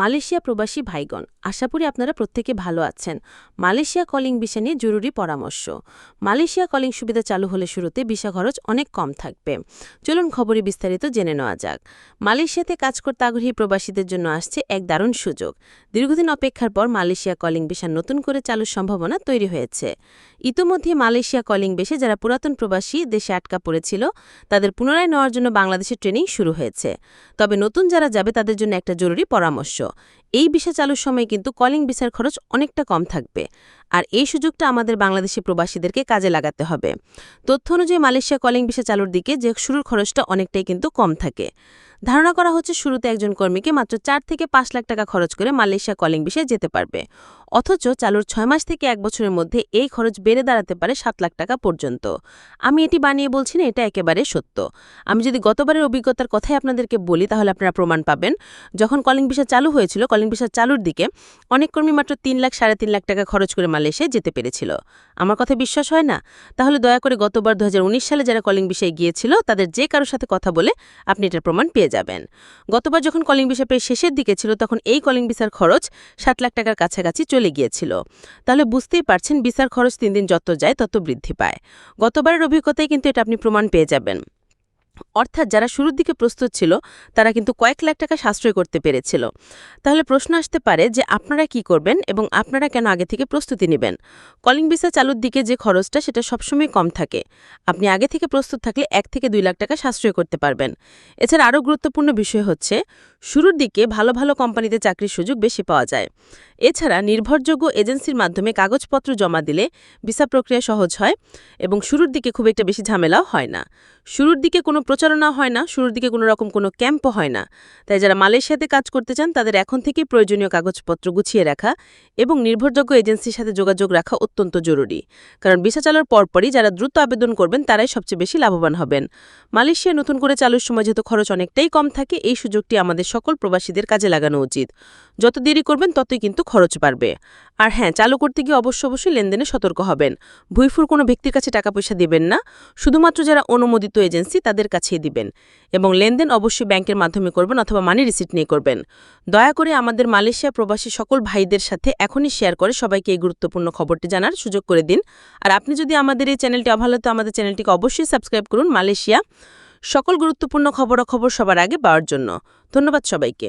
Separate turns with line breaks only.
Malaysia প্রবাসী ভাইগণ, আশা করি আপনারা প্রত্যেকে ভালো আছেন। মালয়েশিয়া কলিং ভিসা নিয়ে জরুরি পরামর্শ। মালয়েশিয়া কলিং সুবিধা চালু হলে শুরুতে ভিসা খরচ অনেক কম থাকবে। চলুন খবরে বিস্তারিত জেনে নেওয়া যাক। মালয়েশিয়াতে কাজ করতে আগ্রহী প্রবাসীদের জন্য আসছে এক দারুণ সুযোগ। দীর্ঘদিন অপেক্ষার পর মালয়েশিয়া কলিং ভিসা নতুন করে চালুর সম্ভাবনা তৈরি হয়েছে। ইতোমধ্যে মালয়েশিয়া কলিং বেশে যারা পুরাতন প্রবাসী দেশে আটকা পড়েছিল, তাদের পুনরায় নেওয়ার জন্য বাংলাদেশে ট্রেনিং শুরু হয়েছে। তবে নতুন যারা যাবে তাদের জন্য একটা জরুরি পরামর্শ। mucho. এই ভিসা চালুর সময় কিন্তু কলিং ভিসার খরচ অনেকটা কম থাকবে। আর এই সুযোগটা আমাদের বাংলাদেশি প্রবাসীদেরকে কাজে লাগাতে হবে। তথ্য অনুযায়ী মালয়েশিয়া কলিং ভিসা চালুর দিকে যে শুরুর খরচটা অনেকটাই কিন্তু কম থাকে। ধারণা করা হচ্ছে শুরুতে একজন কর্মীকে মাত্র চার থেকে পাঁচ লাখ টাকা খরচ করে মালয়েশিয়া কলিং বিষয়ে যেতে পারবে। অথচ চালুর ছয় মাস থেকে এক বছরের মধ্যে এই খরচ বেড়ে দাঁড়াতে পারে সাত লাখ টাকা পর্যন্ত। আমি এটি বানিয়ে বলছি না, এটা একেবারে সত্য। আমি যদি গতবারের অভিজ্ঞতার কথাই আপনাদেরকে বলি, তাহলে আপনারা প্রমাণ পাবেন। যখন কলিং ভিসা চালু হয়েছিল, কলিং ভিসা চালুর দিকে অনেক কর্মী মাত্র তিন লাখ, সাড়ে তিন লাখ টাকা খরচ করে মালয়েশিয়ায় যেতে পেরেছিল। আমার কথা বিশ্বাস হয় না? তাহলে দয়া করে গতবার দুহাজার উনিশ সালে যারা কলিং বিষয়ে গিয়েছিল, তাদের যে কারোর সাথে কথা বলে আপনি এটার প্রমাণ পেয়ে যাবেন। গতবার যখন কলিং ভিসা পেয়ে শেষের দিকে ছিল, তখন এই কলিং ভিসার খরচ সাত লাখ টাকার কাছাকাছি চলে গিয়েছিল। তাহলে বুঝতেই পারছেন ভিসার খরচ তিন দিন যত যায়, তত বৃদ্ধি পায়। গতবারের অভিজ্ঞতায় কিন্তু এটা আপনি প্রমাণ পেয়ে যাবেন। অর্থাৎ যারা শুরুর দিকে প্রস্তুত ছিল, তারা কিন্তু কয়েক লাখ টাকা সাশ্রয় করতে পেরেছিল। তাহলে প্রশ্ন আসতে পারে যে আপনারা কি করবেন এবং আপনারা কেন আগে থেকে প্রস্তুতি নেবেন? কলিং ভিসা চালুর দিকে যে খরচটা, সেটা সবসময় কম থাকে। আপনি আগে থেকে প্রস্তুত থাকলে এক থেকে দুই লাখ টাকা সাশ্রয় করতে পারবেন। এছাড়া আরও গুরুত্বপূর্ণ বিষয় হচ্ছে, শুরুর দিকে ভালো ভালো কোম্পানিতে চাকরির সুযোগ বেশি পাওয়া যায়। এছাড়া নির্ভরযোগ্য এজেন্সির মাধ্যমে কাগজপত্র জমা দিলে ভিসা প্রক্রিয়া সহজ হয় এবং শুরুর দিকে খুব একটা বেশি ঝামেলাও হয় না। শুরুর দিকে কোনো প্রচারণা হয় না, শুরুর দিকে কোনো রকম কোনো ক্যাম্পও হয় না। তাই যারা মালয়েশিয়াতে কাজ করতে চান, তাদের এখন থেকেই প্রয়োজনীয় কাগজপত্র গুছিয়ে রাখা এবং নির্ভরযোগ্য এজেন্সির সাথে যোগাযোগ রাখা অত্যন্ত জরুরি। কারণ ভিসা চালুর পরপরই যারা দ্রুত আবেদন করবেন, তারাই সবচেয়ে বেশি লাভবান হবেন। মালয়েশিয়া নতুন করে চালুর সময় যেহেতু খরচ অনেকটাই কম থাকে, এই সুযোগটি আমাদের সকল প্রবাসীদের কাজে লাগানো উচিত। যত দেরি করবেন ততই কিন্তু খরচ বাড়বে। আর হ্যাঁ চালু করতে গিয়ে অবশ্য অবশ্যই লেনদেনে সতর্ক হবেন। ভুইফুর কোনো ব্যক্তির কাছে টাকা পয়সা দিবেন না, শুধুমাত্র যারা অনুমোদিত এজেন্সি তাদের কাছেই দিবেন। এবং লেনদেন অবশ্যই ব্যাংকের মাধ্যমে করবেন অথবা মানি রিসিট নিয়ে করবেন। দয়া করে আমাদের মালয়েশিয়া প্রবাসী সকল ভাইদের সাথে এখনই শেয়ার করে সবাইকে এই গুরুত্বপূর্ণ খবরটি জানার সুযোগ করে দিন। আর আপনি যদি আমাদের এই চ্যানেলটি অভালো তো আমাদের চ্যানেলটিকে অবশ্যই সাবস্ক্রাইব করুন মালয়েশিয়া। সকল গুরুত্বপূর্ণ খবরাখবর সবার আগে পাওয়ার জন্য। ধন্যবাদ সবাইকে।